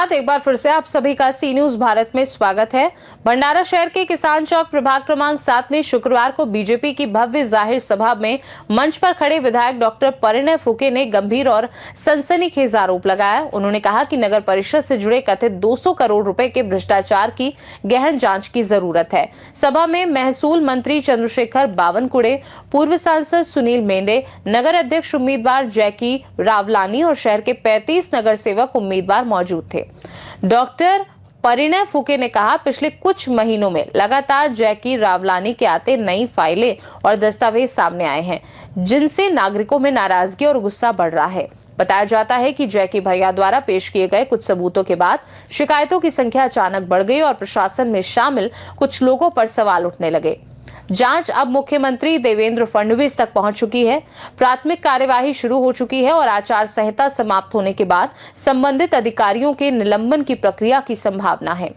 बाद एक बार फिर से आप सभी का सी न्यूज़ भारत में स्वागत है। भंडारा शहर के किसान चौक प्रभाग क्रमांक सात में शुक्रवार को बीजेपी की भव्य ज़ाहिर सभा में मंच पर खड़े विधायक डॉक्टर परिणय फुके ने गंभीर और सनसनीखेज आरोप लगाया। उन्होंने कहा कि नगर परिषद से जुड़े कथित 200 करोड़ रुपए के भ्रष्टाचार की गहन जाँच की ज़रूरत है। सभा में महसूल मंत्री चंद्रशेखर बावनकुड़े, पूर्व सांसद सुनील मेंढे, नगर अध्यक्ष उम्मीदवार जैकी रावलानी और शहर के 35 नगर सेवक उम्मीदवार मौजूद थे। डॉक्टर परिणय फुके ने कहा, पिछले कुछ महीनों में लगातार जैकी रावलानी के आते नई फाइलें और दस्तावेज़ सामने आए हैं, जिनसे नागरिकों में नाराज़गी और गुस्सा बढ़ रहा है। बताया जाता है कि जैकी भैया द्वारा पेश किए गए कुछ सबूतों के बाद शिकायतों की संख्या अचानक बढ़ गई और प्रशासन में शामिल कुछ लोगों पर सवाल उठने लगे। जाँच अब मुख्यमंत्री देवेंद्र फडणवीस तक पहुँच चुकी है। प्राथमिक कार्यवाही शुरू हो चुकी है और आचार संहिता समाप्त होने के बाद संबंधित अधिकारियों के निलंबन की प्रक्रिया की संभावना है।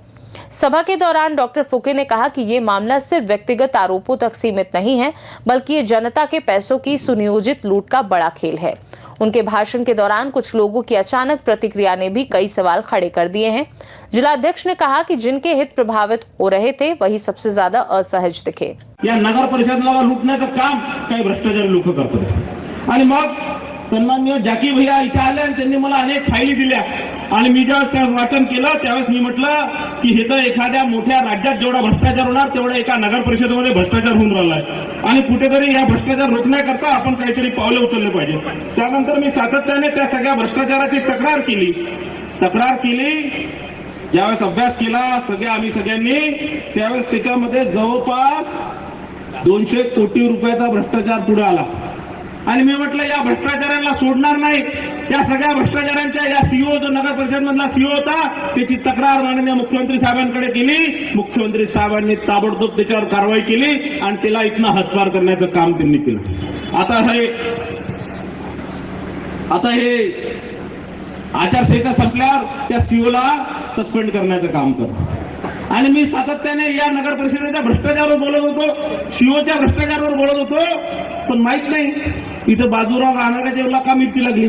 सभा के दौरान डॉक्टर फुके ने कहा कि ये मामला सिर्फ़ व्यक्तिगत आरोपों तक सीमित नहीं है, बल्कि ये जनता के पैसों की सुनियोजित लूट का बड़ा खेल है। उनके भाषण के दौरान कुछ लोगों की अचानक प्रतिक्रिया ने भी कई सवाल खड़े कर दिए हैं। जिलाध्यक्ष ने कहा कि जिनके हित प्रभावित हो रहे थे, वही सबसे ज़्यादा असहज दिखे। या नगर परिषद लुटने का काम कई भ्रष्टाचारी लोक करतात आणि मग जाकी भैया इथे अनेक फायली दिल्या। आणि मी ज्यावेळेस त्यावेळेस वाचन केलं त्यावेळेस मी म्हटलं की हे तर एखाद्या मोठ्या राज्यात जेवढा भ्रष्टाचार होणार तेवढा एका नगर परिषदेमध्ये भ्रष्टाचार होऊन राहिलाय. आणि कुठेतरी या भ्रष्टाचार रोखण्याकरता आपण काहीतरी पावले उचलले पाहिजे त्यानंतर मी सातत्याने त्या सगळ्या भ्रष्टाचाराची तक्रार केली. तक्रार केली. ज्यावेळेस अभ्यास केला सगळ्या आम्ही सगळ्यांनी त्यावेळेस त्याच्यामध्ये जवळपास दोनशे कोटी रुपयाचा भ्रष्टाचार पुढे आला. आणि मी म्हटलं या भ्रष्टाचारांना सोडणार नाही. या सगळ्या भ्रष्टाचारांच्या या सीओ जो नगर परिषद मधला सीओ होता त्याची तक्रार माननीय मुख्यमंत्री साहेबांकडे केली. मुख्यमंत्री साहेबांनी ताबडतोब त्याच्यावर कारवाई केली आणि त्याला इथनं हतपार करण्याचं काम त्यांनी केलं. आता हे आता हे आचारसंहिता संपल्यावर त्या सीओला सस्पेंड करण्याचं काम कर. आणि मी सातत्याने या नगर परिषदेच्या भ्रष्टाचारावर बोलत होतो सीओच्या भ्रष्टाचारावर बोलत होतो पण माहीत नाही. इथं बाजूला राहणाऱ्या देवला का मिरची लागली?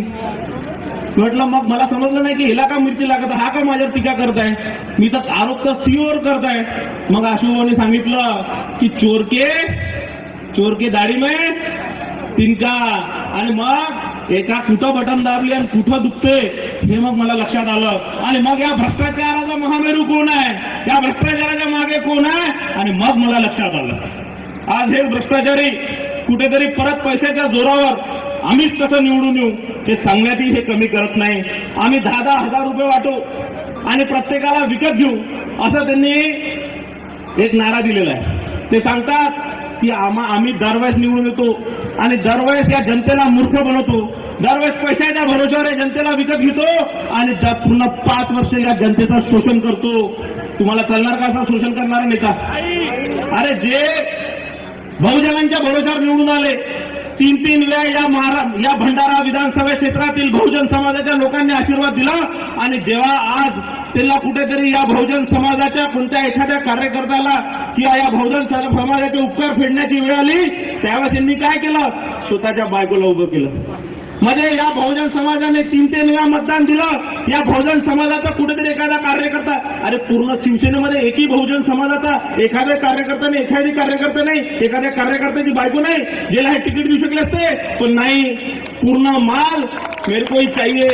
म्हटलं मग मला समजलं नाही की हिला का मिरची लागत हा का माझ्यावर टीका करताय? मी तर आरोप तर सीओवर करताय. मग आशुभाऊने सांगितलं की चोरके चोरके दाढी में तिनका. आणि मग एका कुठं बटन दाबली आणि कुठं दुखते हे मग मला लक्षात आलं. आणि मग या भ्रष्टाचाराचा महामेरू कोण आहे? या भ्रष्टाचाराच्या मागे कोण आहे? आणि मग मला लक्षात आलं. आज हे भ्रष्टाचारी कुठेतरी परत पैशाच्या जोरावर आम्हीच कसं निवडून येऊ हे सांगण्यातही हे कमी करत नाही. आम्ही दहा दहा हजार रुपये वाटू आणि प्रत्येकाला विकत घेऊ असं त्यांनी एक नारा दिलेला आहे. ते सांगतात की आम्हा आम्ही दरवेळेस निवडून येतो आणि दरवेळेस या जनतेला मूर्ख बनवतो. दरवेळेस पैशाच्या भरोश्यावर या जनतेला विकत घेतो आणि पूर्ण पाच वर्ष या जनतेचं शोषण करतो. तुम्हाला चालणार का असा शोषण करणारा नेता? अरे जे बहुजनांच्या भरोशावर निवडून आले. तीन तीन वेळा या महारा या भंडारा विधानसभा क्षेत्रातील बहुजन समाजाच्या लोकांनी आशीर्वाद दिला आणि जेव्हा आज त्यांना कुठेतरी या बहुजन समाजाच्या कोणत्या एखाद्या कार्यकर्त्याला किंवा या बहुजन समाजाचे उपकार फेडण्याची वेळ आली त्यावेळेस यांनी काय केलं? स्वतःच्या बायकोला उभं केलं. म्हणजे या बहुजन समाजाने तीन तीन वेळा मतदान दिलं. या बहुजन समाजाचा कुठेतरी एखादा कार्यकर्ता अरे पूर्ण शिवसेनेमध्ये एकही बहुजन समाजाचा एखाद्या कार्यकर्ता नाही एखादी कार्यकर्ता नाही एखाद्या कार्यकर्त्याची बायको नाही ज्याला हे तिकीट देऊ शकले असते. पण नाही पूर्ण माल मेरे को चाहिए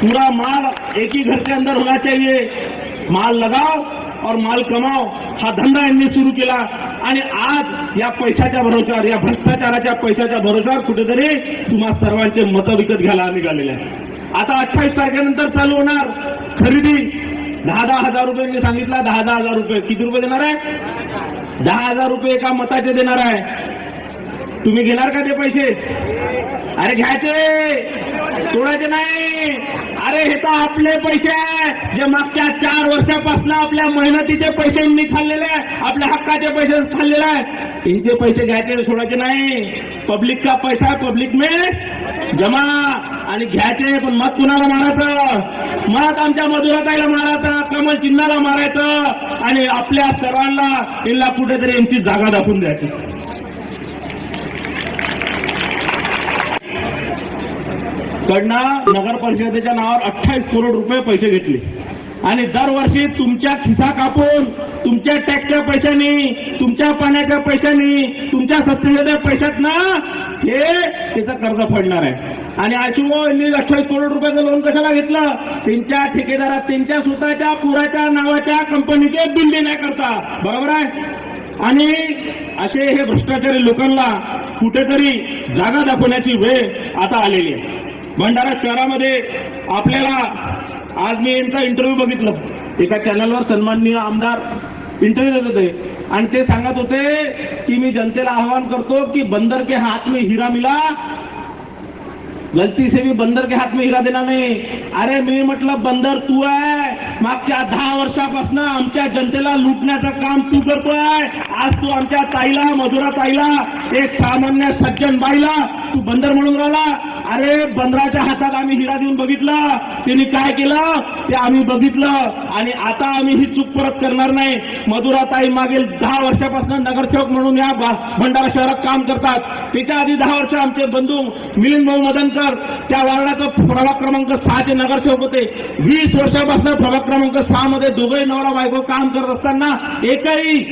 पूरा माल एक ही घर के अंदर होना चाहिए माल लगाओ और माल कमाओ. हा धंदा यांनी सुरू केला. आणि आज या पैशाच्या भरोशावर या भ्रष्टाचाराच्या पैशाच्या भरोशावर कुठेतरी तुम्हा सर्वांचे मतं विकत घ्यायला निघालेले आहे. आता अठ्ठावीस तारखेनंतर चालू होणार खरेदी. दहा दहा हजार रुपये मी सांगितला दहा दहा हजार रुपये. किती रुपये देणार आहे? दहा हजार रुपये एका मताचे देणार आहे. तुम्ही घेणार का ते पैसे? अरे घ्यायचे. सोडायचे नाही. अरे हे तर आपले पैसे आहे. जे मागच्या चार वर्षापासून आपल्या मेहनतीचे पैसे मी खाल्लेले आहे. आपल्या हक्काचे पैसे खाल्लेले आहे. त्यांचे पैसे घ्यायचे सोडायचे नाही. पब्लिक का पैसा आहे? पब्लिक मे जमा आणि घ्यायचे पण मत कुणाला मारायचं? मत आमच्या मधुराताईला मारायचं कमल चिन्हाला मारायचं आणि आपल्या सर्वांना यांना कुठेतरी यांची जागा दाखवून द्यायची. कडनं नगर परिषदेच्या नावावर अठ्ठावीस करोड रुपये पैसे घेतले. आणि दरवर्षी तुमच्या खिसा कापून तुमच्या टॅक्सच्या पैशांनी तुमच्या पाण्याच्या पैशांनी तुमच्या सत्तेच्या पैशात ना हे त्याचं कर्ज फेडणार आहे. आणि आशिवो यांनी अठ्ठावीस करोड रुपयाचं लोन कशाला घेतलं? त्यांच्या ठेकेदारात त्यांच्या स्वतःच्या पुराच्या नावाच्या कंपनीचे बिल देण्याकरता बरोबर आहे? आणि असे हे भ्रष्टाचारी लोकांना कुठेतरी जागा दाखवण्याची वेळ आता आलेली आहे. भंडारा शहरामध्ये आपल्याला आज मी यांचा इंटरव्ह्यू बघितलं. एका चॅनलवर सन्माननीय आमदार इंटरव्ह्यू देत होते. आणि ते सांगत होते की मी जनतेला आवाहन करतो की बंदर के हात में हिरा मिला. गलती से भी बंदर के हात में हिरा देणार नाही. अरे मी म्हटलं बंदर तू आहे. मागच्या दहा वर्षापासून आमच्या जनतेला लुटण्याचं काम तू करतोय. आज तू आमच्या ताईला मधुरा ताईला एक सामान्य सज्जन बाईला तू बंदर म्हणून राहिला. अरे बंदराच्या हातात आम्ही हिरा देऊन बघितलं. त्यांनी काय केलं? ते आम्ही बघितलं. आणि आता आम्ही ही चूक परत करणार नाही. मधुरा ताई मागील दहा वर्षापासून नगरसेवक म्हणून या भंडारा शहरात काम करतात. त्याच्या आधी दहा वर्ष आमचे बंधू मिलिंद भाऊ मदनकर त्या वार्डाचा प्रभाग क्रमांक सहाचे नगरसेवक होते. वीस वर्षापासून प्रभाग क्रमांक सहा मध्ये दोघे नवरा बायको काम करत असताना एकही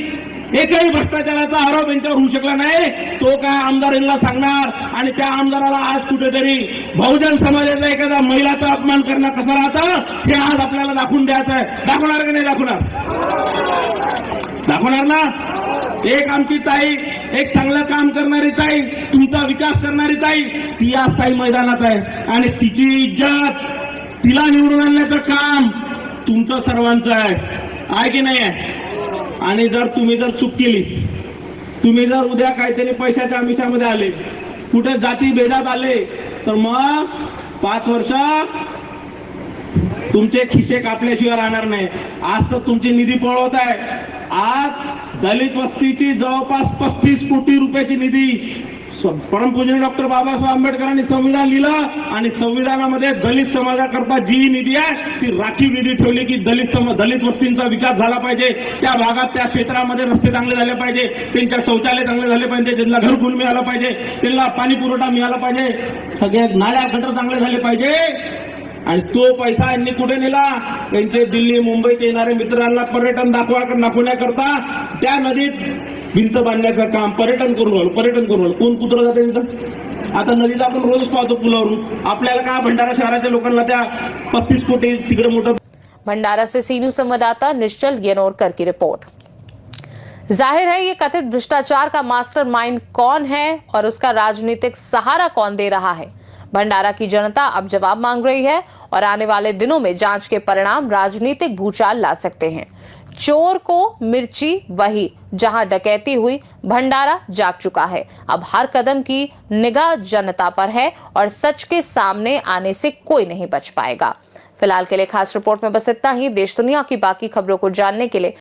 एकही भ्रष्टाचाराचा आरोप यांच्यावर होऊ शकला नाही. तो काय आमदार यांना सांगणार? आणि त्या आमदाराला आज कुठेतरी बहुजन समाजाचा एखाद्या महिलाचा अपमान करणं कसं राहतं? हे आज आपल्याला दाखवून द्यायचं आहे. दाखवणार की नाही दाखवणार? दाखवणार ना? एक आमची ताई एक चांगलं काम करणारी ताई तुमचा विकास करणारी ताई ती आज ताई मैदानात आहे. आणि तिची इज्जत तिला निवडून आणण्याचं काम तुमचं सर्वांचं आहे. आहे की नाही आहे? आणि जर तुम्ही जर चूक केली तुम्ही जर उद्या काहीतरी पैशाच्या आमिषामध्ये आले कुठे जाती भेदात आले तर मग पाच वर्ष तुमचे खिसे कापल्याशिवाय राहणार नाही. आज तर तुमची निधी पळवत आहे. आज दलित वस्तीची जवळपास पस्तीस कोटी रुपयाची निधी स्व- परमपूजनीय डॉक्टर बाबासाहेब आंबेडकरांनी संविधान लिहिलं आणि संविधानामध्ये दलित समाजाकरता जी निधी आहे ती राखीव निधी ठेवली की दलित सम दलित वस्तींचा विकास झाला पाहिजे. त्या भागात त्या क्षेत्रामध्ये रस्ते चांगले झाले पाहिजे. त्यांच्या शौचालय चांगले झाले पाहिजे. त्यांना घरकुल मिळालं पाहिजे. त्यांना पाणी पुरवठा मिळाला पाहिजे. सगळ्या नाल्या गटर चांगले झाले पाहिजे. आणि तो पैसा यांनी कुठे नेला? त्यांचे दिल्ली मुंबईचे येणारे मित्रांना पर्यटन दाखवा दाखवण्याकरता त्या नदीत भिंत बांधण्याचं काम पर्यटन करून राहिलो पर्यटन करून राहिलो कोण कुत्र जाते तिथं? आता नदीला आपण रोज पाहतो पुलावरून. आपल्याला का भंडारा शहराच्या लोकांना त्या पस्तीस कोटी तिकडे मोठं भंडारा से सी न्यूज संवाददाता निश्चल गेनोरकर की रिपोर्ट। जाहिर है ये कथित भ्रष्टाचार का मास्टरमाइंड कौन है और उसका राजनीतिक सहारा कौन दे रहा है? भंडारा की जनता अब जवाब मांग रही है और आने वाले दिनों में जाँच के परिणाम राजनीतिक भूचाल ला सकते हैं। चोर को मिर्ची वही, जहाँ डकैती हुई, भंडारा जाग चुका है। अब हर कदम की निगाह जनता पर है और सच के सामने आने से कोई नहीं बच पाएगा। फ़िलहाल के लिए खास रिपोर्ट में बस इतना ही। देश दुनिया की बाकी खबरों को जानने के लिए